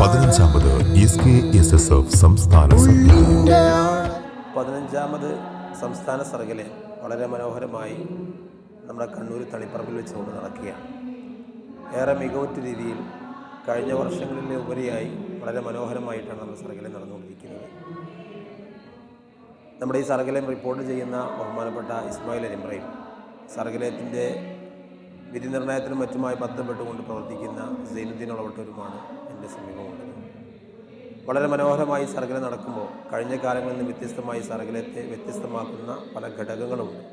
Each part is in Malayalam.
പതിനഞ്ചാമത് S K S S F സംസ്ഥാന പതിനഞ്ചാമത് സംസ്ഥാന സർഗലെ വളരെ മനോഹരമായി നമ്മുടെ കണ്ണൂർ തളിപ്പറമ്പിൽ വെച്ചുകൊണ്ട് നടക്കുകയാണ്. ഏറെ മികവുറ്റ രീതിയിൽ കഴിഞ്ഞ വർഷങ്ങളിലെ ഉപരിയായി വളരെ മനോഹരമായിട്ടാണ് നമ്മുടെ സർഗലെ നടന്നുകൊണ്ടിരിക്കുന്നത്. നമ്മുടെ ഈ സർഗലയം റിപ്പോർട്ട് ചെയ്യുന്ന ബഹുമാനപ്പെട്ട ഇസ്മായിൽ അലിമ്രയും സർഗലയത്തിന്റെ വിധി നിർണയത്തിനും മറ്റുമായി ബന്ധപ്പെട്ടുകൊണ്ട് പ്രവർത്തിക്കുന്ന സൈനുദ്ദീൻ ഒളവട്ടൂരുമാണ് എന്റെ സമീപമുള്ളത്. വളരെ മനോഹരമായി സർഗല നടക്കുമ്പോൾ കഴിഞ്ഞ കാലങ്ങളിൽ നിന്ന് വ്യത്യസ്തമായി സർഗലത്തെ വ്യത്യസ്തമാക്കുന്ന പല ഘടകങ്ങളുമുണ്ട്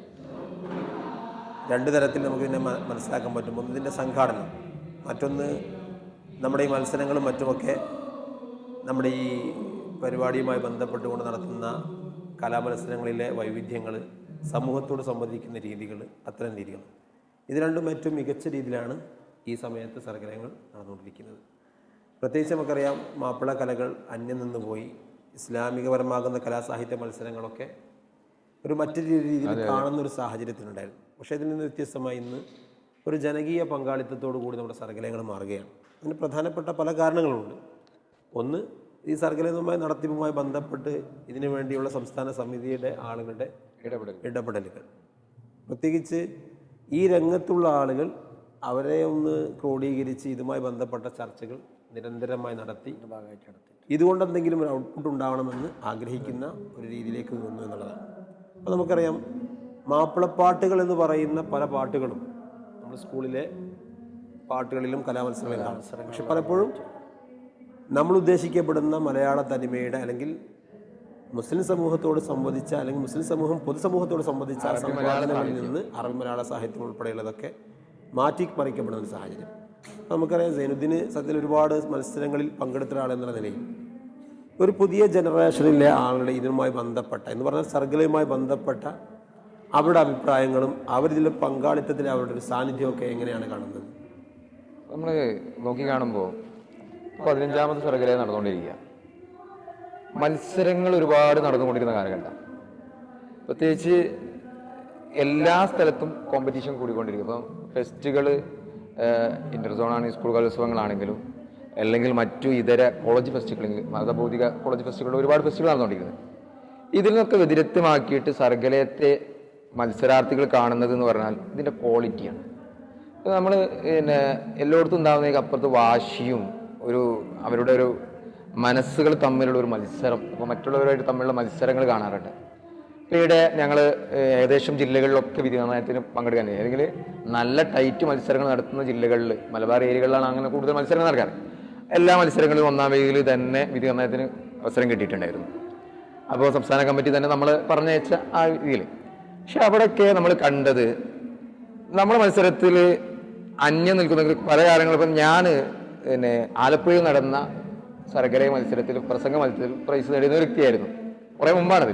രണ്ട് തരത്തിൽ നമുക്കിതിനെ മനസ്സിലാക്കാൻ പറ്റും. ഒന്ന് ഇതിന്റെ സംഘാടനം. മറ്റൊന്ന് നമ്മുടെ ഈ മത്സരങ്ങളും മറ്റുമൊക്കെ നമ്മുടെ ഈ പരിപാടിയുമായി ബന്ധപ്പെട്ടുകൊണ്ട് നടത്തുന്ന കലാമത്സരങ്ങളിലെ വൈവിധ്യങ്ങൾ സമൂഹത്തോട് സംവദിക്കുന്ന രീതികൾ അത്തരം രീതികൾ ഇത് രണ്ടും ഏറ്റവും മികച്ച രീതിയിലാണ് ഈ സമയത്ത് സർഗലങ്ങൾ നടന്നുകൊണ്ടിരിക്കുന്നത്. പ്രത്യേകിച്ച് നമുക്കറിയാം മാപ്പിള കലകൾ അന്യം നിന്ന് പോയി. ഇസ്ലാമികപരമാകുന്ന കലാസാഹിത്യ മത്സരങ്ങളൊക്കെ ഒരു മറ്റൊരു രീതിയിൽ കാണുന്ന ഒരു സാഹചര്യത്തിനുണ്ടായിരുന്നു. പക്ഷേ ഇതിൽ നിന്ന് വ്യത്യസ്തമായി ഇന്ന് ഒരു ജനകീയ പങ്കാളിത്തത്തോടു കൂടി നമ്മുടെ സർഗലങ്ങൾ മാറുകയാണ്. അതിന് പ്രധാനപ്പെട്ട പല കാരണങ്ങളുണ്ട്. ഒന്ന് ഈ സർഗലവുമായി നടത്തിപ്പുമായി ബന്ധപ്പെട്ട് ഇതിനു വേണ്ടിയുള്ള സംസ്ഥാന സമിതിയുടെ ആളുകളുടെ ഇടപെടലുകൾ. പ്രത്യേകിച്ച് ഈ രംഗത്തുള്ള ആളുകൾ അവരെ ഒന്ന് ക്രോഡീകരിച്ച് ഇതുമായി ബന്ധപ്പെട്ട ചർച്ചകൾ നിരന്തരമായി നടത്തി. ഇതുകൊണ്ട് എന്തെങ്കിലും ഒരു ഔട്ട്പുട്ട് ഉണ്ടാവണമെന്ന് ആഗ്രഹിക്കുന്ന ഒരു രീതിയിലേക്ക് വന്നു എന്നുള്ളതാണ്. അപ്പോൾ നമുക്കറിയാം മാപ്പിളപ്പാട്ടുകൾ എന്ന് പറയുന്ന പല പാട്ടുകളും നമ്മൾ സ്കൂളിലെ പാട്ടുകളിലും കലാമത്സരങ്ങളിലാണ് പക്ഷെ പലപ്പോഴും നമ്മൾ ഉദ്ദേശിക്കപ്പെടുന്ന മലയാള തനിമയുടെ അല്ലെങ്കിൽ മുസ്ലിം സമൂഹത്തോട് സംവദിച്ച അല്ലെങ്കിൽ മുസ്ലിം സമൂഹം പൊതുസമൂഹത്തോട് സംബന്ധിച്ച സംവാദങ്ങളിൽ നിന്ന് അറബി മലയാള സാഹിത്യം ഉൾപ്പെടെയുള്ളതൊക്കെ മാറ്റി മറിക്കപ്പെടുന്ന ഒരു സാഹചര്യം. നമുക്കറിയാം സൈനുദ്ദീന് സത്യത്തിൽ ഒരുപാട് മത്സരങ്ങളിൽ പങ്കെടുത്ത ഒരാളെന്നുള്ള നിലയിൽ. ഒരു പുതിയ ജനറേഷനിലെ ആളുടെ ഇതിനുമായി ബന്ധപ്പെട്ട എന്ന് പറഞ്ഞാൽ സർഗലയുമായി ബന്ധപ്പെട്ട അവരുടെ അഭിപ്രായങ്ങളും അവരിതിലെ പങ്കാളിത്തത്തിൽ അവരുടെ ഒരു സാന്നിധ്യമൊക്കെ എങ്ങനെയാണ് കാണുന്നത്? നമ്മൾ നോക്കി കാണുമ്പോൾ പതിനഞ്ചാമത് സർഗലയ നടന്നുകൊണ്ടിരിക്കുക. മത്സരങ്ങൾ ഒരുപാട് നടന്നുകൊണ്ടിരുന്ന കാലഘട്ടം. പ്രത്യേകിച്ച് എല്ലാ സ്ഥലത്തും കോമ്പറ്റീഷൻ കൂടിക്കൊണ്ടിരിക്കും. ഇപ്പം ഫെസ്റ്റുകൾ ഇന്റർസോണാണ് സ്കൂൾ കലോത്സവങ്ങളാണെങ്കിലും അല്ലെങ്കിൽ മറ്റു ഇതര കോളേജ് ഫെസ്റ്റിവൽ മതബൗദ്ധിക കോളേജ് ഫെസ്റ്റിവൽ ഒരുപാട് ഫെസ്റ്റുകൾ നടന്നുകൊണ്ടിരിക്കുന്നത്. ഇതിൽ നിന്നൊക്കെ വ്യതിരക്തമാക്കിയിട്ട് സർഗലയത്തെ മത്സരാർത്ഥികൾ കാണുന്നത് എന്ന് പറഞ്ഞാൽ ഇതിന്റെ ക്വാളിറ്റിയാണ്. നമ്മൾ പിന്നെ എല്ലായിടത്തും ഉണ്ടാകുന്ന അപ്പുറത്ത് വാശിയും ഒരു അവരുടെ ഒരു മനസ്സുകൾ തമ്മിലുള്ള ഒരു മത്സരം അപ്പോൾ മറ്റുള്ളവരുമായിട്ട് തമ്മിലുള്ള മത്സരങ്ങൾ കാണാറുണ്ട്. ഇവിടെ ഞങ്ങൾ ഏകദേശം ജില്ലകളിലൊക്കെ വിധി നിർണയത്തിന് പങ്കെടുക്കാൻ അല്ലെങ്കിൽ നല്ല ടൈറ്റ് മത്സരങ്ങൾ നടത്തുന്ന ജില്ലകളിൽ മലബാർ ഏരിയകളിലാണ് അങ്ങനെ കൂടുതൽ മത്സരങ്ങൾ നടക്കാറ്. എല്ലാ മത്സരങ്ങളിലും ഒന്നാം വേദിയിൽ തന്നെ വിധി നിർണയത്തിന് അവസരം കിട്ടിയിട്ടുണ്ടായിരുന്നു. അപ്പോൾ സംസ്ഥാന കമ്മിറ്റി തന്നെ നമ്മൾ പറഞ്ഞയച്ച ആ രീതിയിൽ. പക്ഷെ അവിടെയൊക്കെ നമ്മൾ കണ്ടത് നമ്മുടെ മത്സരത്തിൽ അന്യം നിൽക്കുന്ന പല കാര്യങ്ങളും ഇപ്പം ഞാൻ പിന്നെ ആലപ്പുഴയിൽ നടന്ന സർഗരയ മത്സരത്തിൽ പ്രസംഗ മത്സരത്തിൽ പ്രൈസ് നേടിയ വ്യക്തിയായിരുന്നു. കുറേ മുമ്പാണത്.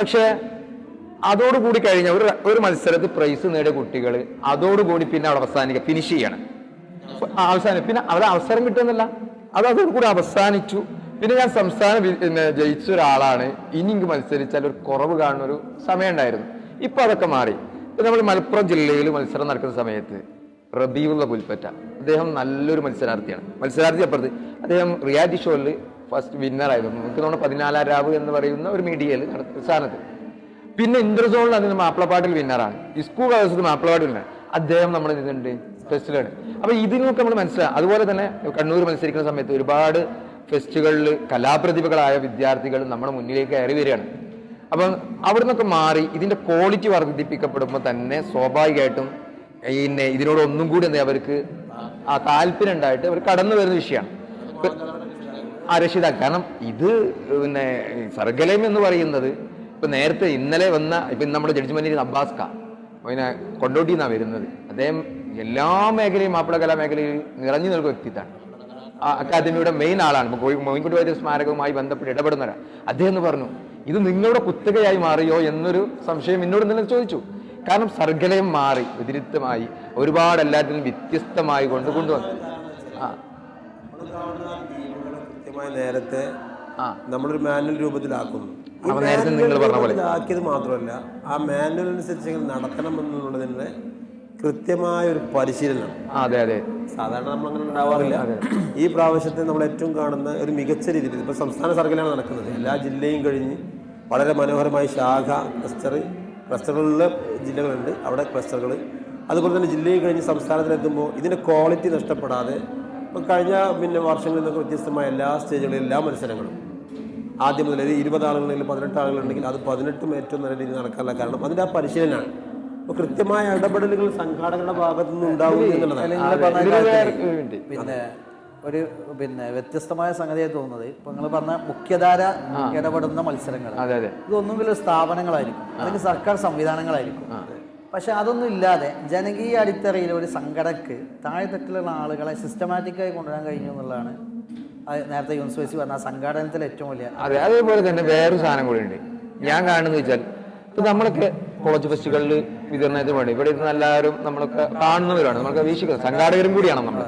പക്ഷേ അതോടുകൂടി കഴിഞ്ഞ ഒരു ഒരു മത്സരത്തിൽ പ്രൈസ് നേടിയ കുട്ടികൾ അതോടുകൂടി പിന്നെ അവിടെ അവസാനിക്കുക ഫിനിഷ് ചെയ്യണം. അവസാനം പിന്നെ അവിടെ അവസരം കിട്ടുന്നില്ല. അത് അതോടുകൂടി അവസാനിച്ചു. പിന്നെ ഞാൻ സംസ്ഥാന പിന്നെ ജയിച്ച ഒരാളാണ്. ഇനി എനിക്ക് മത്സരിച്ചാൽ ഒരു കുറവ് കാണുന്ന ഒരു സമയം ഉണ്ടായിരുന്നു ഇപ്പൊ അതൊക്കെ മാറി. ഇപ്പൊ നമ്മൾ മലപ്പുറം ജില്ലയിൽ മത്സരം നടക്കുന്ന സമയത്ത് റബീവുള്ള പുൽപ്പറ്റ. അദ്ദേഹം നല്ലൊരു മത്സരാർത്ഥിയാണ്. മത്സരാർത്ഥി അപ്പുറത്ത് അദ്ദേഹം റിയാലിറ്റി ഷോയിൽ ഫസ്റ്റ് വിന്നറായിരുന്നു നമുക്ക് തോന്നുന്നു പതിനാലാം രാവ് എന്ന് പറയുന്ന ഒരു മീഡിയയിൽ നടത്തുന്ന സ്ഥാനത്ത്. പിന്നെ ഇന്ദ്രസോണിൽ അതിന് മാപ്പിളപ്പാട്ടിൽ വിന്നറാണ് ഇസ്കൂൾ സ്കൂൾ കലോത്സവത്തിൽ മാപ്പിളപ്പാട്ട് വിന്നർ അദ്ദേഹം നമ്മൾ ഇതുണ്ട് ഫെസ്റ്റിലാണ് അപ്പൊ ഇതിനൊക്കെ നമ്മൾ മനസ്സിലാക്കാം അതുപോലെ തന്നെ കണ്ണൂർ മത്സരിക്കുന്ന സമയത്ത് ഒരുപാട് ഫെസ്റ്റുകളിൽ കലാപ്രതിഭകളായ വിദ്യാർത്ഥികൾ നമ്മുടെ മുന്നിലേക്ക് കയറി വരികയാണ്. അപ്പം അവിടെ നിന്നൊക്കെ മാറി ഇതിന്റെ ക്വാളിറ്റി വർദ്ധിപ്പിക്കപ്പെടുമ്പോൾ തന്നെ സ്വാഭാവികമായിട്ടും പിന്നെ ഇതിനോട് ഒന്നും കൂടി എന്താ അവർക്ക് ആ താല്പര്യം ഉണ്ടായിട്ട് അവർ കടന്നു വരുന്ന വിഷയമാണ്. ആ രക്ഷിതാക്കൾ കാരണം ഇത് പിന്നെ സർഗലയം എന്ന് പറയുന്നത് ഇപ്പം നേരത്തെ ഇന്നലെ വന്ന ഇപ്പം നമ്മുടെ അബ്ബാസ് അബ്ബാസ്ക പിന്നെ കൊണ്ടോട്ടി നിന്നാണ് വരുന്നത്. അദ്ദേഹം എല്ലാ മേഖലയും മാപ്പിള കലാ മേഖലയിൽ നിറഞ്ഞു നിൽക്കുന്ന വ്യക്തിത്വമാണ്. ആ അക്കാദമിയുടെ മെയിൻ ആളാണ്. ഇപ്പോൾ കോഴി- മോയിൻകുട്ടി വൈദ്യ സ്മാരകവുമായി ബന്ധപ്പെട്ട് ഇടപെടുന്നവരാ. അദ്ദേഹം എന്ന് പറഞ്ഞു ഇത് നിങ്ങളുടെ കുത്തകയായി മാറിയോ? എന്നൊരു സംശയം എന്നോട് ഇന്നലെ ചോദിച്ചു. കാരണം സർഗലയം മാറി വ്യതിരിക്തമായി ഒരുപാട് എല്ലാത്തിനും വ്യത്യസ്തമായി കൊണ്ട് കൊണ്ടുവന്നു. കൃത്യമായ നേരത്തെ ആ. നമ്മളൊരു മാനുവൽ രൂപത്തിലാക്കുന്നു. ആക്കിയത് നേരത്തെ നിങ്ങൾ പറഞ്ഞ പോലെ. രൂപത്തിലാക്കിയത് മാത്രമല്ല ആ മാനുവൽ അനുസരിച്ച് നടക്കണം നടത്തണം എന്നുള്ളതിന്റെ കൃത്യമായ ഒരു പരിശീലനം. അതെ അതെ. സാധാരണ നമ്മൾ അങ്ങനെ ഉണ്ടാവാറില്ല ഈ പ്രാവശ്യത്തെ നമ്മൾ ഏറ്റവും കാണുന്ന ഒരു മികച്ച രീതിയിൽ ഇപ്പോൾ സംസ്ഥാന സർക്കിലാണ് നടക്കുന്നത്. എല്ലാ ജില്ലയും കഴിഞ്ഞ് വളരെ മനോഹരമായ ശാഖ ക്ലസ്റ്റർ ക്ലസ്റ്ററുകളിലെ ജില്ലകളുണ്ട്. അവിടെ ക്ലസ്റ്ററുകൾ അതുപോലെ തന്നെ ജില്ലയിൽ കഴിഞ്ഞ് സംസ്ഥാനത്തിലെത്തുമ്പോൾ ഇതിന്റെ ക്വാളിറ്റി നഷ്ടപ്പെടാതെ കഴിഞ്ഞ പിന്നെ വർഷങ്ങളിൽ നിന്നൊക്കെ വ്യത്യസ്തമായ എല്ലാ സ്റ്റേജുകളിലും എല്ലാ മത്സരങ്ങളും. ആദ്യം മുതൽ ഒരു ഇരുപത് ആളുകളുണ്ടെങ്കിൽ പതിനെട്ട് ആളുകളുണ്ടെങ്കിൽ അത് പതിനെട്ടും ഏറ്റവും നല്ല രീതിയിൽ നടക്കാനുള്ള കാരണം അതിന്റെ ആ പരിശീലനമാണ്. അപ്പോൾ കൃത്യമായ ഇടപെടലുകൾ സംഘാടകരുടെ ഭാഗത്തു നിന്ന് ഉണ്ടാവും എന്നുള്ളതാണ്. പിന്നെ ഒരു പിന്നെ വ്യത്യസ്തമായ സംഗതിയായി തോന്നുന്നത്. ഇപ്പൊ നിങ്ങൾ പറഞ്ഞ മുഖ്യധാര ഇടപെടുന്ന മത്സരങ്ങൾ ഇതൊന്നുകിൽ സ്സ്ഥാപനങ്ങളായിരിക്കും അല്ലെങ്കിൽ സർക്കാർ സംവിധാനങ്ങളായിരിക്കും. പക്ഷെ അതൊന്നും ഇല്ലാതെ ജനകീയ അടിത്തറയിൽ ഒരു സംഘടനക്ക് താഴെത്തട്ടിലുള്ള ആളുകളെ സിസ്റ്റമാറ്റിക്കായി കൊണ്ടുവരാൻ കഴിഞ്ഞു എന്നുള്ളതാണ് നേരത്തെ യൂണിവേഴ്സിറ്റി പറഞ്ഞ ആ സംഘാടനത്തിലെ ഏറ്റവും വലിയ അതെ അതേപോലെ തന്നെ വേറൊരു സാധനം കൂടി ഉണ്ട് ഞാൻ കാണുന്നത് വെച്ചാൽ ഇപ്പൊ നമ്മളൊക്കെ കോളേജ് ഫെസ്റ്റുകളിൽ വിതരണത്തിന് വേണ്ടി ഇവിടെ ഇരുന്ന് എല്ലാവരും നമ്മളൊക്കെ കാണുന്നവരാണ്. നമ്മളൊക്കെ വീക്ഷിക്കുന്നത് സംഘാടകരും കൂടിയാണ് നമ്മൾ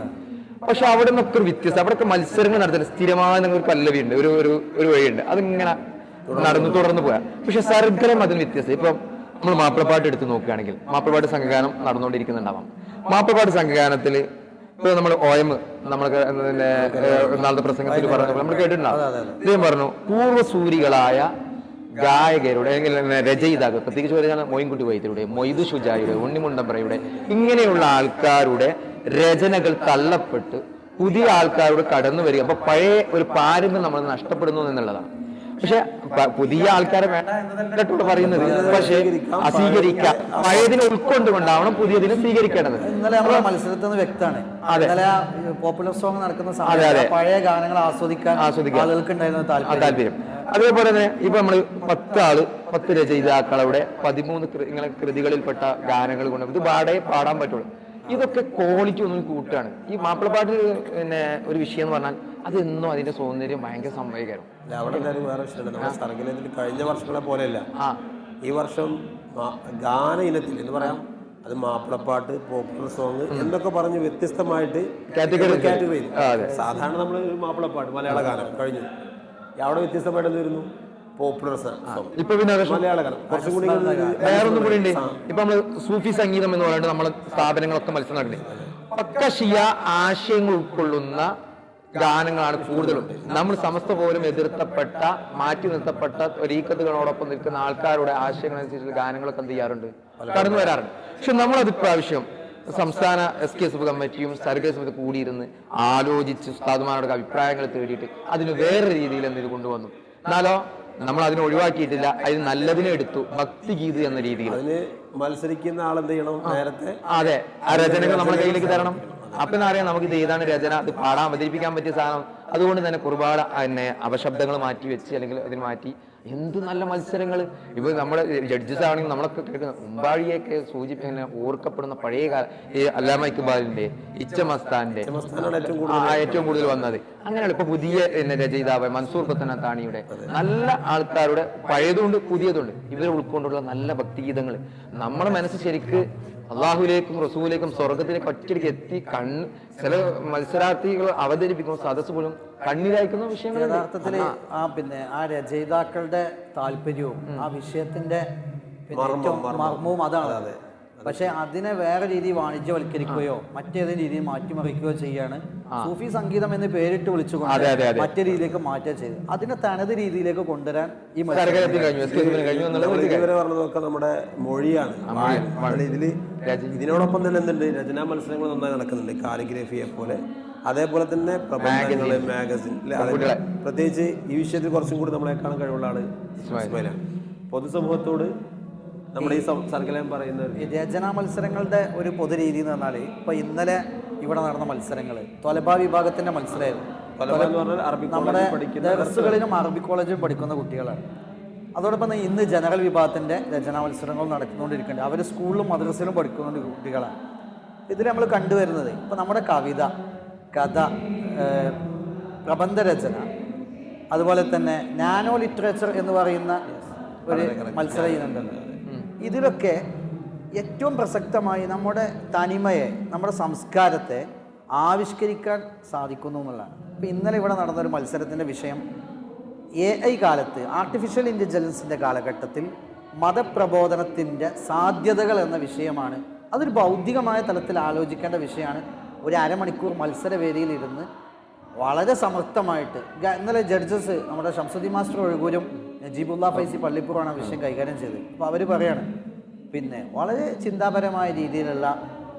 പക്ഷെ അവിടെ നിന്നൊക്കെ ഒരു വ്യത്യസ്തം അവിടെയൊക്കെ മത്സരങ്ങൾ നടത്തുന്നത് സ്ഥിരമായ ഒരു പല്ലവി ഉണ്ട് ഒരു ഒരു ഒരു വഴിയുണ്ട്. അതിങ്ങനെ നടന്നു തുടർന്ന് പോയാ പക്ഷെ സർഗരം അതിന് വ്യത്യസ്തം. ഇപ്പം നമ്മൾ മാപ്പിളപ്പാട്ട് എടുത്ത് നോക്കുകയാണെങ്കിൽ മാപ്പിളപ്പാട്ട് സംഘഗാനം നടന്നുകൊണ്ടിരിക്കുന്നുണ്ടാവാം. മാപ്പിളപ്പാട്ട് സംഘഗാനത്തിൽ ഇപ്പൊ നമ്മൾ നമ്മളൊക്കെ പിന്നെ നാളത്തെ പ്രസംഗത്തിൽ പറഞ്ഞു നമ്മൾ കേട്ടിട്ടുണ്ടാവും. ഇദ്ദേഹം പറഞ്ഞു പൂർവസൂരികളായ ഗായകരുടെ അല്ലെങ്കിൽ രചയിതാക്കൾ പ്രത്യേകിച്ച് പറയുകയാണ് മോയിൻകുട്ടി വൈദ്യരുടെ മൊയ്തു ഷുജായുടെ ഉണ്ണിമുണ്ടമ്പ്രയുടെ ഇങ്ങനെയുള്ള ആൾക്കാരുടെ രചനകൾ തള്ളപ്പെട്ട് പുതിയ ആൾക്കാരോട് കടന്നു വരിക അപ്പൊ പഴയ ഒരു പാരമ്പര്യം നമ്മൾ നഷ്ടപ്പെടുന്നു എന്നുള്ളതാണ്. പക്ഷെ പുതിയ ആൾക്കാരെ വേണ്ട എന്നതല്ല പറയുന്നത്. പക്ഷെ അസ്വീകരിക്കാം. പഴയതിനെ ഉൾക്കൊണ്ടുകൊണ്ടാവണം പുതിയതിനെ സ്വീകരിക്കേണ്ടത്. ഇന്നലെ നമ്മുടെ മത്സരത്തിൽ നിന്ന് വ്യക്തമാണ് ഇന്നലെ പോപ്പുലർ സോങ് നടക്കുന്ന സമയത്ത് പഴയ ഗാനങ്ങൾ ആസ്വദിക്കാൻ ആസ്വദിക്കാൻ. ആളുകൾക്ക് ഉണ്ടായിരുന്ന താല്പര്യം. അതേപോലെ തന്നെ ഇപ്പൊ നമ്മൾ പത്ത് ആൾ പത്ത് രചയിതാക്കളവിടെ പതിമൂന്ന് ഇങ്ങനെ കൃതികളിൽപ്പെട്ട ഗാനങ്ങൾ കൊണ്ട് ഇത് പാടേ പാടാൻ പറ്റുള്ളൂ. ഇതൊക്കെ ക്വാളിറ്റി ഒന്നും കൂട്ടാണ്. ഈ മാപ്പിളപ്പാട്ട് പിന്നെ ഒരു വിഷയം എന്ന് പറഞ്ഞാൽ അതെന്നും അതിന്റെ സൗന്ദര്യം ഭയങ്കര സംഭവിക്കാരും അല്ല, അവിടെ എല്ലാവരും വേറെ വിഷയമുണ്ട്. നമ്മുടെ സർഗലത്തിൽ കഴിഞ്ഞ വർഷങ്ങളെ പോലെയല്ല. ആ. ഈ വർഷം ഗാന ഇനത്തിൽ എന്ന് പറയാം അത് മാപ്പിളപ്പാട്ട് പോപ്പുലർ സോങ് എന്നൊക്കെ പറഞ്ഞ് വ്യത്യസ്തമായിട്ട് കാറ്റഗറി ആ, സാധാരണ നമ്മൾ മാപ്പിളപ്പാട്ട് മലയാള ഗാനം കഴിഞ്ഞു. അവിടെ വ്യത്യസ്തമായിട്ട് എന്ത് വരുന്നു? പോപ്പുലർ ഇപ്പൊ കൂടി വേറൊന്നും കൂടി ഉണ്ട്. ഇപ്പൊ നമ്മൾ സൂഫി സംഗീതം എന്ന് പറയുന്നത് നമ്മളെ സ്ഥാപനങ്ങളൊക്കെ മത്സരം നടക്കുന്നത് പക്ക ഷിയ ആശയങ്ങൾ ഉൾക്കൊള്ളുന്ന ഗാനങ്ങളാണ് കൂടുതലും. നമ്മൾ സമസ്ത പോലും എതിർത്തപ്പെട്ട മാറ്റി നിർത്തപ്പെട്ട ഒരീക്കത്തുകളോടൊപ്പം നിൽക്കുന്ന ആൾക്കാരുടെ ആശയങ്ങൾ അനുസരിച്ചുള്ള ഗാനങ്ങളൊക്കെ എന്ത് ചെയ്യാറുണ്ട്? കടന്നു വരാറുണ്ട്. പക്ഷെ നമ്മളത് പ്രാവശ്യം സംസ്ഥാന എസ് കെ എസ് എഫ് കമ്മിറ്റിയും സർഗ സമിതി കൂടിയിരുന്ന് ആലോചിച്ച് ഉസ്താദുമാരുടെ അഭിപ്രായങ്ങൾ തേടിയിട്ട് അതിന് വേറെ രീതിയിൽ എന്ത് കൊണ്ടുവന്നു? എന്നാലോ നമ്മൾ അതിനെ ഒഴിവാക്കിയിട്ടില്ല. അതിന് നല്ലതിനെ എടുത്തു. ഭക്തി ഗീത് എന്ന രീതിയിൽ. അതിന് മത്സരിക്കുന്ന ആളെന്ത് ചെയ്യണം? നേരത്തെ അതെ. ആ രചനകൾ നമ്മുടെ കയ്യിലേക്ക് തരണം. അപ്പൊ എന്നറിയാം നമുക്ക് ഇത് ഏതാണ് രചന? അത് പാടാൻ അവതരിപ്പിക്കാൻ പറ്റിയ സാധനം. അതുകൊണ്ട് തന്നെ ഒരുപാട് പിന്നെ അപശബ്ദങ്ങൾ മാറ്റി വെച്ച് അല്ലെങ്കിൽ അതിന് മാറ്റി എന്ത് നല്ല മത്സരങ്ങൾ ഇപ്പൊ നമ്മുടെ ജഡ്ജസ് ആണെങ്കിൽ നമ്മളൊക്കെ കേൾക്കുന്ന ഉമ്പാഴിയൊക്കെ സൂചിപ്പിക്കുന്ന ഓർക്കപ്പെടുന്ന പഴയ കാല ഈ അല്ലാമ ഇക്ബാലിന്റെ ഇച്ചമസ്താന്റെ ഏറ്റവും കൂടുതൽ വന്നത്. അങ്ങനെയാണ് ഇപ്പൊ പുതിയ രചയിതാവ് മൻസൂർ പത്തനത്താണിയുടെ നല്ല ആൾക്കാരുടെ പഴയതുണ്ട് പുതിയതുണ്ട്. ഇവരെ ഉൾക്കൊണ്ടുള്ള നല്ല ഭക്തിഗീതങ്ങൾ നമ്മുടെ മനസ്സ് ശരിക്ക് അള്ളാഹുലേക്കും റസൂലേക്കും സ്വർഗത്തിലേക്ക് ഒറ്റയ്ക്ക് എത്തി കണ്ണ് ചില മത്സരാർത്ഥികൾ അവതരിപ്പിക്കുന്ന സദസ് പോലും കണ്ണിലായിക്കുന്ന വിഷയങ്ങൾ യഥാർത്ഥത്തിൽ ആ പിന്നെ ആ രചയിതാക്കളുടെ താല്പര്യവും ആ വിഷയത്തിന്റെ മർമ്മവും അതാണ്. പക്ഷെ അതിനെ വേറെ രീതിയിൽ വാണിജ്യവൽക്കരിക്കുകയോ മറ്റേതെങ്കിലും രീതി മാറ്റിമറിക്കുകയോ ചെയ്യാണ് സൂഫി സംഗീതം എന്ന് പേരിട്ട് വിളിച്ചുകൊണ്ട്. മറ്റേ രീതിയിലേക്ക് മാറ്റുക ചെയ്ത്. അതിനെ തനത് രീതിയിലേക്ക് കൊണ്ടുവരാൻ ഈ. പറഞ്ഞതൊക്കെ നമ്മുടെ മൊഴിയാണ്. ഇതിൽ ഇതിനോടൊപ്പം തന്നെ എന്തുണ്ട്? രചനാ മത്സരങ്ങൾ നന്നായി നടക്കുന്നുണ്ട്. കാലിഗ്രഫിയെ പോലെ. അതേപോലെ തന്നെ പ്രബന്ധങ്ങൾ മാഗസിൻ. പ്രത്യേകിച്ച് ഈ വിഷയത്തിൽ കുറച്ചും കൂടി നമ്മളെക്കാളും കാണാൻ കഴിവുള്ള ആൾ പൊതുസമൂഹത്തോട് നമ്മുടെ ഈ സർക്കലയം പറയുന്ന ഒരു ഈ രചനാ മത്സരങ്ങളുടെ ഒരു പൊതു രീതി എന്ന് പറഞ്ഞാൽ ഇപ്പൊ ഇന്നലെ ഇവിടെ നടന്ന മത്സരങ്ങൾ തൊലബ വിഭാഗത്തിന്റെ മത്സരമായിരുന്നു. നമ്മുടെ കോളേജിൽ പഠിക്കുന്ന ദർസുകളിലും അറബി കോളേജിലും പഠിക്കുന്ന കുട്ടികളാണ്. അതോടൊപ്പം തന്നെ ഇന്ന് ജനറൽ വിഭാഗത്തിന്റെ രചനാ മത്സരങ്ങൾ നടത്തിക്കൊണ്ടിരിക്കുന്നുണ്ട് അവർ സ്കൂളിലും മദ്രസയിലും പഠിക്കുന്ന കുട്ടികളാണ്. ഇതിൽ നമ്മൾ കണ്ടുവരുന്നത് ഇപ്പം നമ്മുടെ കവിത കഥ പ്രബന്ധ രചന അതുപോലെ തന്നെ നാനോ ലിറ്ററേച്ചർ എന്ന് പറയുന്ന ഒരു മത്സര ഇനമുണ്ടല്ലോ ഇതിലൊക്കെ ഏറ്റവും പ്രസക്തമായി നമ്മുടെ തനിമയെ നമ്മുടെ സംസ്കാരത്തെ ആവിഷ്കരിക്കാൻ സാധിക്കുന്നു എന്നുള്ളതാണ്. ഇപ്പം ഇന്നലെ ഇവിടെ നടന്ന ഒരു മത്സരത്തിന്റെ വിഷയം എ ഐ കാലത്ത് ആർട്ടിഫിഷ്യൽ ഇന്റലിജൻസിന്റെ കാലഘട്ടത്തിൽ മതപ്രബോധനത്തിന്റെ സാധ്യതകൾ എന്ന വിഷയമാണ്. അതൊരു ബൗദ്ധികമായ തലത്തിൽ ആലോചിക്കേണ്ട വിഷയമാണ്. ഒരു അരമണിക്കൂർ മത്സരവേദിയിലിരുന്ന് വളരെ സമർത്ഥമായിട്ട് ഇന്നലെ ജഡ്ജസ് നമ്മുടെ ഷംസുദ്ദീൻ മാസ്റ്റർ ഒഴുകൂരും നജീബുല്ല ഫൈസി പള്ളിപ്പുറമാണ് ആ വിഷയം കൈകാര്യം ചെയ്തത്. അപ്പോൾ അവർ പറയാണ് പിന്നെ വളരെ ചിന്താപരമായ രീതിയിലുള്ള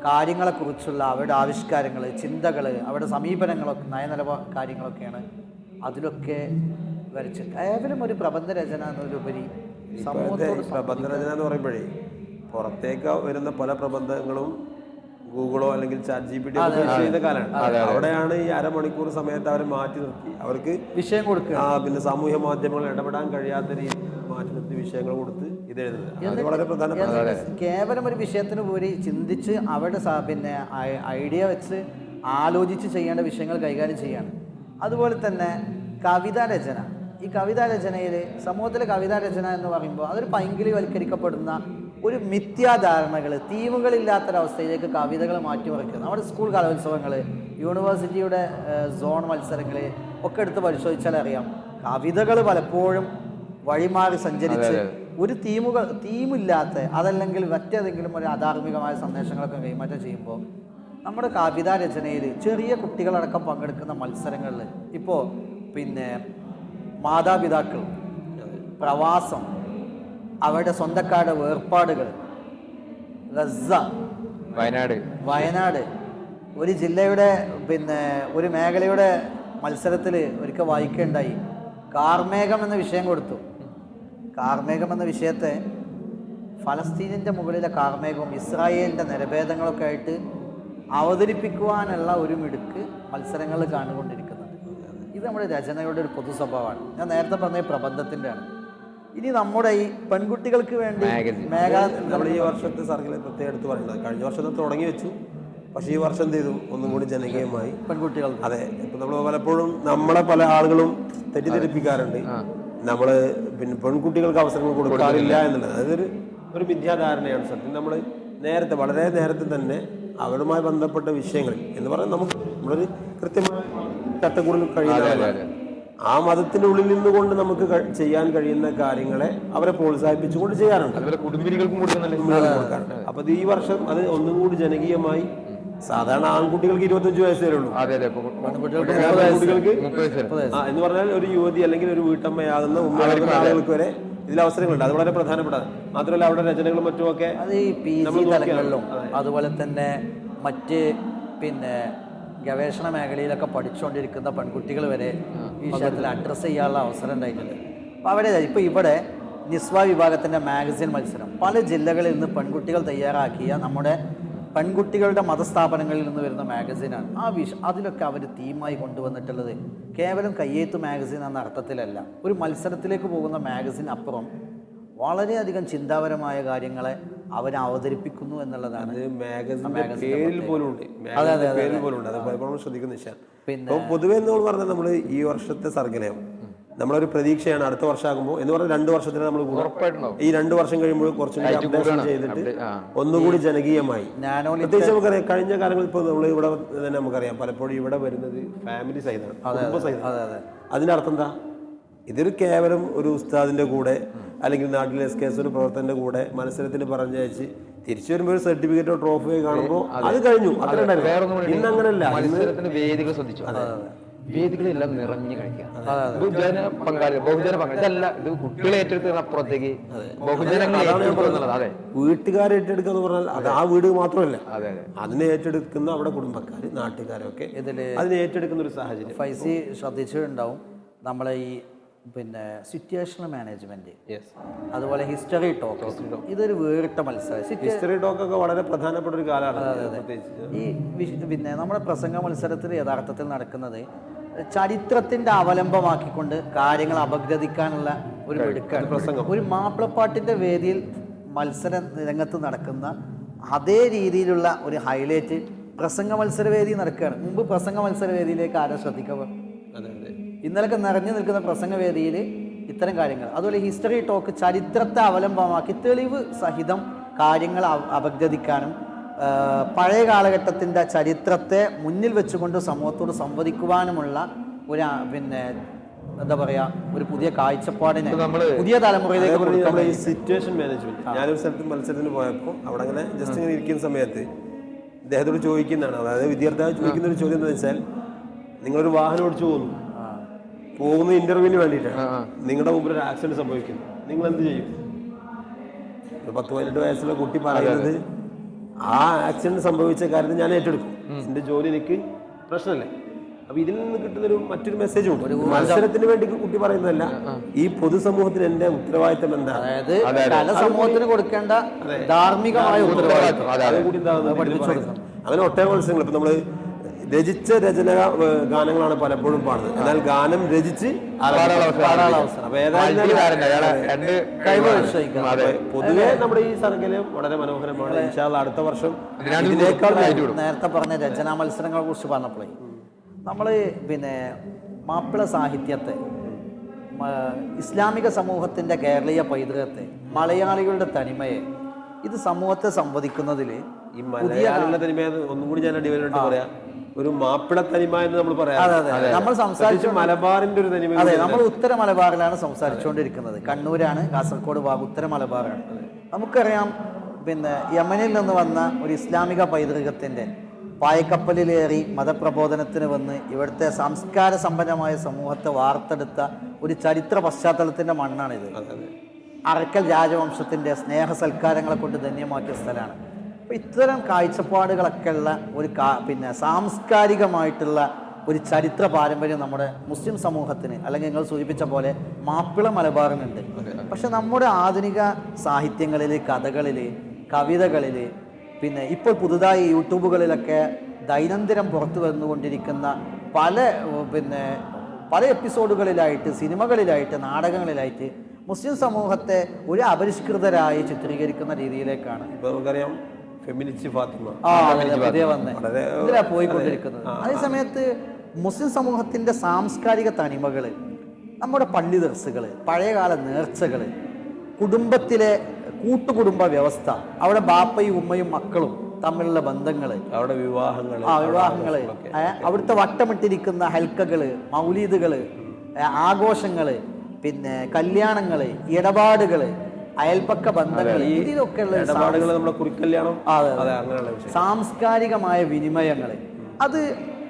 കാര്യങ്ങളെക്കുറിച്ചുള്ള അവരുടെ ആവിഷ്കാരങ്ങൾ ചിന്തകൾ അവരുടെ സമീപനങ്ങളൊക്കെ നയനിലവ കാര്യങ്ങളൊക്കെയാണ് അതിലൊക്കെ വരച്ച് കേവലം ഒരു പ്രബന്ധ രചന എന്നതിലുപരി പ്രബന്ധ രചന എന്ന് പറയുമ്പോഴേ പുറത്തേക്ക് വരുന്ന പല പ്രബന്ധങ്ങളും ഗൂഗിളോ അല്ലെങ്കിൽ ചാറ്റ് ജി പി ടി ചെയ്ത കാലമാണ്. അവിടെയാണ് ഈ അരമണിക്കൂർ സമയത്ത് അവരെ മാറ്റി നിർത്തി. അവർക്ക് വിഷയം കൊടുക്കുക. ആ പിന്നെ സാമൂഹ്യ മാധ്യമങ്ങൾ ഇടപെടാൻ കഴിയാത്ത രീതിയിൽ മാറ്റി നിർത്തി വിഷയങ്ങൾ കൊടുത്ത് ഇത് എഴുതുന്നത് അത് വളരെ പ്രധാനപ്പെട്ട കേവലം ഒരു വിഷയത്തിന് പോയി ചിന്തിച്ച് അവരുടെ പിന്നെ ഐഡിയ വെച്ച് ആലോചിച്ച് ചെയ്യേണ്ട വിഷയങ്ങൾ കൈകാര്യം ചെയ്യാണ്. അതുപോലെ തന്നെ കവിതാ രചന. ഈ കവിതാ രചനയിൽ സമൂഹത്തിലെ കവിതാ രചന എന്ന് പറയുമ്പോൾ അതൊരു പൈങ്കിളിവൽക്കരിക്കപ്പെടുന്ന ഒരു മിഥ്യാധാരണകൾ തീമുകളില്ലാത്തൊരവസ്ഥയിലേക്ക് കവിതകൾ മാറ്റിമറിക്കുക നമ്മുടെ സ്കൂൾ കലോത്സവങ്ങൾ യൂണിവേഴ്സിറ്റിയുടെ സോൺ മത്സരങ്ങൾ ഒക്കെ എടുത്ത് പരിശോധിച്ചാൽ അറിയാം. കവിതകൾ പലപ്പോഴും വഴിമാറി സഞ്ചരിച്ച് ഒരു തീമുകൾ തീമില്ലാത്ത അതല്ലെങ്കിൽ മറ്റേതെങ്കിലും ഒരു അധാർമികമായ സന്ദേശങ്ങളൊക്കെ കൈമാറ്റം ചെയ്യുമ്പോൾ നമ്മുടെ കവിതാ രചനയിൽ ചെറിയ കുട്ടികളടക്കം പങ്കെടുക്കുന്ന മത്സരങ്ങളിൽ ഇപ്പോൾ പിന്നെ മാതാപിതാക്കൾ പ്രവാസം അവരുടെ സ്വന്തക്കാരുടെ വേർപാടുകൾ. റസ വയനാട്. വയനാട്. ഒരു ജില്ലയുടെ പിന്നെ ഒരു മേഖലയുടെ മത്സരത്തിൽ ഒരിക്കൽ വായിക്കുകയുണ്ടായി കാർമേഘം എന്ന വിഷയം കൊടുത്തു. കാർമേഘം എന്ന വിഷയത്തെ ഫലസ്തീനിന്റെ മുകളിലെ കാർമേഘവും ഇസ്രായേലിന്റെ നിരഭേദങ്ങളൊക്കെ ആയിട്ട് അവതരിപ്പിക്കുവാനുള്ള ഒരു മിടുക്ക് മത്സരങ്ങൾ കാണുകൊണ്ടിരിക്കുന്നുണ്ട് ഇത് നമ്മുടെ രചനയുടെ ഒരു പൊതു സ്വഭാവമാണ് ഞാൻ നേരത്തെ പറഞ്ഞ പ്രബന്ധത്തിന്റെ പ്രബന്ധത്തിന്റെയാണ് ഇനി നമ്മുടെ ഈ പെൺകുട്ടികൾക്ക് വേണ്ടി. നമ്മൾ ഈ വർഷത്തെ സർക്കിൾ പ്രത്യേകം എടുത്ത് പറയുന്നത് കഴിഞ്ഞ വർഷം തുടങ്ങി വെച്ചു. പക്ഷേ ഈ വർഷം എന്ത് ചെയ്തു? ഒന്നും കൂടി ജനകീയമായി. പെൺകുട്ടികൾ അതെ. ഇപ്പൊ നമ്മൾ പലപ്പോഴും നമ്മളെ പല ആളുകളും തെറ്റിദ്ധരിപ്പിക്കാറുണ്ട്. നമ്മൾ പിന്നെ പെൺകുട്ടികൾക്ക് അവസരങ്ങൾ കൊടുക്കാറില്ല എന്നുള്ളത്. അതൊരു ഒരു മിഥ്യാധാരണയാണ് സത്യം. നമ്മൾ നേരത്തെ വളരെ നേരത്തെ തന്നെ അവരുമായി ബന്ധപ്പെട്ട വിഷയങ്ങൾ എന്ന് പറഞ്ഞാൽ നമുക്ക് നമ്മളൊരു കൃത്യമായ ചട്ടക്കൂടിൽ കഴിയുന്ന ആ മതത്തിന്റെ ഉള്ളിൽ നിന്നുകൊണ്ട് നമുക്ക് ചെയ്യാൻ കഴിയുന്ന കാര്യങ്ങളെ അവരെ പ്രോത്സാഹിപ്പിച്ചുകൊണ്ട് ചെയ്യാറുണ്ട്. കൊടുക്കാറുണ്ട്. അപ്പൊ ഈ വർഷം അത് ഒന്നും കൂടി ജനകീയമായി സാധാരണ ആൺകുട്ടികൾക്ക് ഇരുപത്തഞ്ച് വയസ്സേ ഉള്ളൂ അതെ അതെ. ഇപ്പൊ പെൺകുട്ടികൾക്ക് പെൺകുട്ടികൾക്ക് മുപ്പത് വയസ്സ് ആ, എന്ന് പറഞ്ഞാൽ ഒരു യുവതി അല്ലെങ്കിൽ ഒരു വീട്ടമ്മയാകുന്ന ഉമ്മയാകുന്ന ആളുകൾക്ക് വരെ ഇതിൽ അവസരങ്ങളുണ്ട്. അത് വളരെ പ്രധാനപ്പെട്ടതാണ്. മാത്രമല്ല അവിടെ രചനകളും മറ്റുമൊക്കെ അത് ഈ പി ജി തലങ്ങളിലും അതുപോലെ തന്നെ മറ്റ് പിന്നെ ഗവേഷണ മേഖലയിലൊക്കെ പഠിച്ചുകൊണ്ടിരിക്കുന്ന പെൺകുട്ടികൾ വരെ ഈ വിഷയത്തിൽ അഡ്രസ്സ് ചെയ്യാനുള്ള അവസരം ഉണ്ടായിട്ടുണ്ട്. അപ്പോൾ അവിടെ ഇപ്പോൾ ഇവിടെ നിസ്വ വിഭാഗത്തിന്റെ മാഗസിൻ മത്സരം. പല ജില്ലകളിൽ നിന്ന് പെൺകുട്ടികൾ തയ്യാറാക്കിയ നമ്മുടെ പെൺകുട്ടികളുടെ മതസ്ഥാപനങ്ങളിൽ നിന്ന് വരുന്ന മാഗസീനാണ് ആ വിഷ അതിലൊക്കെ അവർ തീമായി കൊണ്ടുവന്നിട്ടുള്ളത് കേവലം കയ്യേത്തു മാഗസീൻ എന്ന അർത്ഥത്തിലല്ല. ഒരു മത്സരത്തിലേക്ക് പോകുന്ന മാഗസിൻ അപ്പുറം വളരെയധികം ചിന്താപരമായ കാര്യങ്ങളെ അവൻ അവതരിപ്പിക്കുന്നു എന്നുള്ളതാണ് അത് മാഗസിന്റെ മാഗസിന്റെ പേരിൽ പോലും ഉണ്ട് മാഗസിന്റെ പോലും ഉണ്ട് അത്. പലപ്പോഴും ശ്രദ്ധിക്കുന്ന വിഷയം. പിന്നെ- അപ്പോൾ പൊതുവെ എന്ന് പറഞ്ഞാൽ നമ്മൾ ഈ വർഷത്തെ സർഗലയം നമ്മളൊരു പ്രതീക്ഷയാണ് അടുത്ത വർഷമാകുമ്പോൾ എന്ന് പറഞ്ഞാൽ രണ്ട് വർഷത്തിന് നമ്മൾ ഈ രണ്ട് വർഷം കഴിയുമ്പോൾ കുറച്ചും കൂടി അപ്ഡേഷൻ ചെയ്തിട്ട് ഒന്നുകൂടി ജനകീയമായി. പ്രത്യേകിച്ച് നമുക്കറിയാം കഴിഞ്ഞ കാലങ്ങളിൽ ഇപ്പോൾ നമ്മൾ ഇവിടെ തന്നെ നമുക്കറിയാം പലപ്പോഴും ഇവിടെ വരുന്നത് ഫാമിലി സൈതാണ് അതെ അതെ അതിന്റെ അർത്ഥം എന്താ? ഇതൊരു കേവലം ഒരു ഉസ്താദിന്റെ കൂടെ അല്ലെങ്കിൽ നാട്ടിലെ എസ് കെ എസ് ഒരു പ്രവർത്തകന്റെ കൂടെ മത്സരത്തിന് പറഞ്ഞയച്ച് തിരിച്ചു വരുമ്പോൾ ഒരു സർട്ടിഫിക്കറ്റോ ട്രോഫിയോ കാണുമ്പോൾ അത് കഴിഞ്ഞു. ഇന്ന് അങ്ങനല്ല. മത്സരത്തിന് വേദികൾ ശ്രദ്ധിച്ചു. വേദികളെല്ലാം നിറഞ്ഞു കഴിക്കുക ബഹുജന പങ്കാളി ബഹുജന പങ്കാളി. ഇതല്ല ഇത് കുട്ടികളെ ഏറ്റെടുക്കുന്ന അപ്പുറത്തേക്ക് ബഹുജനങ്ങൾ ഏറ്റെടുക്കുക അതെ. വീട്ടുകാരെ ഏറ്റെടുക്കുക എന്ന് പറഞ്ഞാൽ അത് ആ വീട് മാത്രമല്ല. അതെ അതെ. അതിനെ ഏറ്റെടുക്കുന്ന അവിടെ കുടുംബക്കാർ നാട്ടുകാരൊക്കെ അതിനെ ഏറ്റെടുക്കുന്ന ഒരു സാഹചര്യം. ഫൈസി ശ്രദ്ധിച്ചിട്ടുണ്ടാവും. നമ്മളെ ഈ പിന്നെ സിറ്റുവേഷണൽ മാനേജ്മെന്റ് അതുപോലെ ഹിസ്റ്ററി ടോക്ക് ഇതൊരു വേറിട്ട മത്സരം. ഹിസ്റ്ററി ടോക്ക് ഒക്കെ വളരെ പ്രധാനപ്പെട്ട ഒരു കാലമാണ്. ഈ പിന്നെ നമ്മുടെ പ്രസംഗ മത്സരത്തിൽ യഥാർത്ഥത്തിൽ നടക്കുന്നത് ചരിത്രത്തിന്റെ അവലംബമാക്കിക്കൊണ്ട് കാര്യങ്ങൾ അപഗ്രഥിക്കാനുള്ള ഒരു മിടുക്കാണ്. പ്രസംഗം. ഒരു മാപ്പിളപ്പാട്ടിന്റെ വേദിയിൽ മത്സര രംഗത്ത് നടക്കുന്ന അതേ രീതിയിലുള്ള ഒരു ഹൈലൈറ്റ് പ്രസംഗ മത്സരവേദി നടക്കുകയാണ്. മുമ്പ് പ്രസംഗ മത്സരവേദിയിലേക്ക് ആരോ ശ്രദ്ധിക്കുക? ഇന്നലൊക്കെ നിറഞ്ഞു നിൽക്കുന്ന പ്രസംഗവേദിയിൽ ഇത്തരം കാര്യങ്ങൾ. അതുപോലെ ഹിസ്റ്ററി ടോക്ക് ചരിത്രത്തെ അവലംബമാക്കി തെളിവ് സഹിതം കാര്യങ്ങൾ അപഗ്രഥിക്കാനും പഴയ കാലഘട്ടത്തിന്റെ ചരിത്രത്തെ മുന്നിൽ വെച്ചുകൊണ്ട് സമൂഹത്തോട് സംവദിക്കുവാനുമുള്ള ഒരു പിന്നെ എന്താ പറയാ ഒരു പുതിയ കാഴ്ചപ്പാടിനെ നമ്മൾ പുതിയ തലമുറയിലേക്ക് സിറ്റുവേഷൻ മാനേജ്മെന്റ് ഞാനൊരു സ്ഥലത്ത് മത്സരത്തിന് പോയപ്പോൾ അവിടെ അങ്ങനെ ജസ്റ്റ് ഇങ്ങനെ ഇരിക്കുന്ന സമയത്ത് ഇദ്ദേഹത്തോട് ചോദിക്കുന്നതാണ്. അതായത് വിദ്യാർത്ഥികൾ ചോദിക്കുന്ന ഒരു ചോദ്യം എന്താ വെച്ചാൽ നിങ്ങളൊരു വാഹനം ഓടിച്ചു പോകുന്നു പോകുന്ന ഇന്റർവ്യൂവിന് വേണ്ടിയിട്ടാണ്. നിങ്ങളുടെ മുമ്പിൽ ഒരു ആക്സിഡന്റ് സംഭവിക്കുന്നു. നിങ്ങൾ എന്ത് ചെയ്യും? ഒരു പത്ത് പതിനെട്ട് വയസ്സുള്ള കുട്ടി പറയുന്നത് ആ ആക്സിഡന്റ് സംഭവിച്ച കാര്യത്തിൽ ഞാൻ ഏറ്റെടുക്കും. എന്റെ ജോലി എനിക്ക് പ്രശ്നമല്ലേ. അപ്പൊ ഇതിൽ നിന്ന് കിട്ടുന്നൊരു മറ്റൊരു മെസ്സേജ് ഉണ്ട്. മത്സരത്തിന് വേണ്ടി കുട്ടി പറയുന്നതല്ല ഈ പൊതുസമൂഹത്തിൽ എന്റെ ഉത്തരവാദിത്തം എന്താ? അതായത് സമൂഹത്തിന് കൊടുക്കേണ്ട ധാർമ്മികമായ ഉത്തരവാദിത്തം. അങ്ങനെ ഒട്ടേറെ മത്സരങ്ങൾ ഇപ്പൊ നമ്മൾ രചിച്ച രചന ഗാനങ്ങളാണ് പലപ്പോഴും പാടുന്നത്. എന്നാൽ ഗാനം രചിച്ച് പൊതുവെ നമ്മുടെ ഈ സർഗലയം വളരെ മനോഹരമാണ്. ഇൻഷാല്ല അടുത്ത വർഷം ഇതിനേക്കാൾ. നേരത്തെ പറഞ്ഞ രചനാ മത്സരങ്ങളെ കുറിച്ച് പറഞ്ഞപ്പോഴേ നമ്മൾ പിന്നെ മാപ്പിള സാഹിത്യത്തെ ഇസ്ലാമിക സമൂഹത്തിന്റെ കേരളീയ പൈതൃകത്തെ മലയാളികളുടെ തനിമയെ ഇത് സമൂഹത്തെ സംവദിക്കുന്നതിൽ ഈ മലയാളികളുടെ തനിമയെ ഒന്നും കൂടി ഞാൻ അടിവരായിട്ട് പറയാം. ഒരു മാപ്പിള തനിമ എന്ന് നമ്മൾ പറയാം അതെ അതെ നമ്മൾ സംസാരിച്ചു മലബാറിന്റെ ഒരു തനിമ അതെ നമ്മൾ ഉത്തര മലബാറിലാണ് സംസാരിച്ചുകൊണ്ടിരിക്കുന്നത് കണ്ണൂരാണ് കാസർഗോഡ് ഭാഗം ഉത്തര മലബാറാണ്. നമുക്കറിയാം പിന്നെ യമനിൽ നിന്ന് വന്ന ഒരു ഇസ്ലാമിക പൈതൃകത്തിന്റെ പായക്കപ്പലിലേറി മതപ്രബോധനത്തിന് വന്ന് ഇവിടുത്തെ സംസ്കാര സമ്പന്നമായ സമൂഹത്തെ വാർത്തെടുത്ത ഒരു ചരിത്ര പശ്ചാത്തലത്തിന്റെ മണ്ണാണിത്. അറക്കൽ രാജവംശത്തിന്റെ സ്നേഹ സൽക്കാരങ്ങളെ കൊണ്ട് ധന്യമാക്കിയ സ്ഥലമാണ്. ഇത്തരം കാഴ്ചപ്പാടുകളൊക്കെ ഉള്ള ഒരു കാ- പിന്നെ സാംസ്കാരികമായിട്ടുള്ള ഒരു ചരിത്ര പാരമ്പര്യം നമ്മുടെ മുസ്ലിം സമൂഹത്തിന് അല്ലെങ്കിൽ നിങ്ങൾ സൂചിപ്പിച്ച പോലെ മാപ്പിള മലബാറിനുണ്ട്. പക്ഷെ നമ്മുടെ ആധുനിക സാഹിത്യങ്ങളിൽ കഥകളിൽ കവിതകളിൽ പിന്നെ ഇപ്പോൾ പുതുതായി യൂട്യൂബുകളിലൊക്കെ ദൈനംദിനം പുറത്തു വന്നുകൊണ്ടിരിക്കുന്ന പല പിന്നെ പല എപ്പിസോഡുകളിലായിട്ട് സിനിമകളിലായിട്ട് നാടകങ്ങളിലായിട്ട് മുസ്ലിം സമൂഹത്തെ ഒരു അപരിഷ്കൃതരായി ചിത്രീകരിക്കുന്ന രീതിയിലേക്കാണ്. ഇപ്പോൾ നമുക്കറിയാം ഫെമിനിസ്റ്റ് ഫാത്തിമ. ആ അതെ, വന്നേ ഇതിലാ പോയിക്കൊണ്ടിരിക്കുന്നത്. അതേ സമയത്ത് മുസ്ലിം സമൂഹത്തിന്റെ സാംസ്കാരിക തനിമകൾ നമ്മുടെ പള്ളി ദർസുകൾ പഴയകാല നേർച്ചകൾ കുടുംബത്തിലെ കൂട്ടുകുടുംബ വ്യവസ്ഥ അവിടെ ബാപ്പയും ഉമ്മയും മക്കളും തമ്മിലുള്ള ബന്ധങ്ങൾ അവിടെ വിവാഹങ്ങൾ ആ വിവാഹങ്ങൾ ഏ, അവിടുത്തെ വട്ടമിട്ടിരിക്കുന്ന ഹൽക്കകൾ മൗലീദുകൾ ആഘോഷങ്ങൾ ആഘോഷങ്ങൾ പിന്നെ കല്യാണങ്ങൾ ഇടപാടുകൾ അയൽപ്പക്ക ബന്ധങ്ങൾ ഇതിലൊക്കെയുള്ള ഇടപാടുകൾ നമ്മുടെ കുറിക്കല്യാണം സാംസ്കാരികമായ വിനിമയങ്ങൾ അത്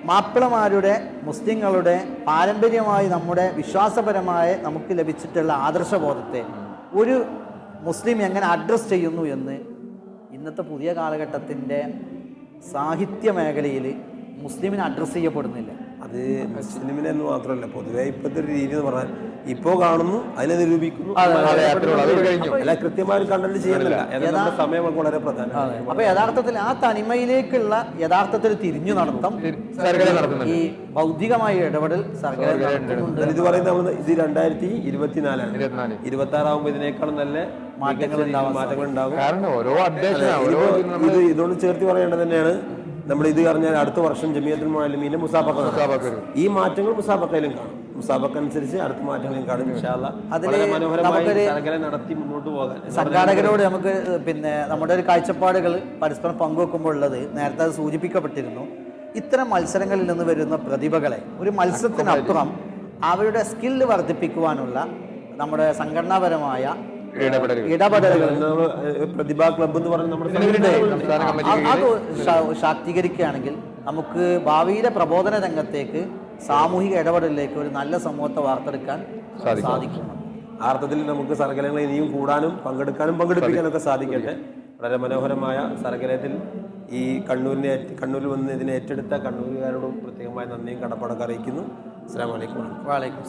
മാപ്പിളമാരുടെ മുസ്ലിങ്ങളുടെ പാരമ്പര്യമായി നമ്മുടെ വിശ്വാസപരമായ നമുക്ക് ലഭിച്ചിട്ടുള്ള ആദർശബോധത്തെ ഒരു മുസ്ലിം എങ്ങനെ അഡ്രസ് ചെയ്യുന്നു എന്ന് ഇന്നത്തെ പുതിയ കാലഘട്ടത്തിന്റെ സാഹിത്യ മേഖലയിൽ മുസ്ലിമിന് അഡ്രസ്സ് ചെയ്യപ്പെടുന്നില്ല. അത് മുസ്ലിമിനെ എന്ന് മാത്രമല്ല പൊതുവെ ഇപ്പോഴത്തെ ഒരു രീതി എന്ന് പറഞ്ഞാൽ ഇപ്പോ കാണുന്നു അതിനെ നിരൂപിക്കുന്നു. അല്ല കൃത്യമായി ഒരു കണ്ടന്റ് ചെയ്യുന്നില്ല. സമയം വളരെ പ്രധാനമാണ്. അപ്പൊ യഥാർത്ഥത്തിൽ ആ തനിമയിലേക്കുള്ള യഥാർത്ഥത്തിൽ തിരിഞ്ഞു നടത്തം ഈ ഭൗതികമായ ഇടപെടൽ സർക്കാർ ഇത് പറയുന്നത് ഇത് രണ്ടായിരത്തി ഇരുപത്തിനാലാണ്. ഇരുപത്തിനാല്. ഇരുപത്തി ആറാവുമ്പോ ഇതിനേക്കാളും നല്ല മാറ്റങ്ങൾ ഉണ്ടാവും മാറ്റങ്ങൾ ഉണ്ടാകും കാരണം ഓരോ അപ്ഡേഷൻ ഓരോ ഇതിപ്പോ ഇതിനും നമ്മൾ ഇത് ഇതുകൊണ്ട് ചേർത്ത് പറയേണ്ടത് തന്നെയാണ് നമ്മൾ ഇത് പറഞ്ഞാൽ അടുത്ത വർഷം ജമിയത്തുൽ മുസാബക്ക മുസാബക്ക നടക്കും. ഈ മാറ്റങ്ങൾ മുസാബക്കയിലും കാണും. മുസാബക്ക അനുസരിച്ച് അടുത്ത മാറ്റങ്ങളും കാണും. അതിലെ മനോഹരമായി നടത്തി മുന്നോട്ട് പോകാൻ. സംഘാടകരോട് നമുക്ക് പിന്നെ നമ്മുടെ ഒരു കാഴ്ചപ്പാടുകൾ പരസ്പരം പങ്കുവെക്കുമ്പോൾ ഉള്ളത് നേരത്തെ അത് സൂചിപ്പിക്കപ്പെട്ടിരുന്നു. ഇത്തരം മത്സരങ്ങളിൽ നിന്ന് വരുന്ന പ്രതിഭകളെ ഒരു മത്സരത്തിനപ്പുറം അവരുടെ സ്കില്ല് വർദ്ധിപ്പിക്കുവാനുള്ള നമ്മുടെ സംഘടനാപരമായ ഇടപെടലുകൾ. പ്രതിഭാ ക്ലബ്ബ് എന്ന് അത് ശാക്തീകരിക്കുകയാണെങ്കിൽ നമുക്ക് ഭാവിയിലെ പ്രബോധന രംഗത്തേക്ക് സാമൂഹിക ഇടപെടലിലേക്ക് ഒരു നല്ല സമൂഹത്തെ വാർത്തെടുക്കാൻ സാധിക്കും. ആർത്ഥത്തിൽ അർത്ഥത്തിൽ നമുക്ക് സർഗലങ്ങൾ ഇനിയും കൂടാനും പങ്കെടുക്കാനും പങ്കെടുപ്പിക്കാനും ഒക്കെ സാധിക്കട്ടെ. വളരെ മനോഹരമായ സർഗലയത്തിൽ ഈ കണ്ണൂരിനെ കണ്ണൂരിൽ വന്ന് ഇതിനെ ഏറ്റെടുത്ത കണ്ണൂരുകാരോടും പ്രത്യേകമായ നന്ദിയും കടപ്പാടൊക്കെ അറിയിക്കുന്നു. അസ്സാം വലൈക്കും വാളേക്കും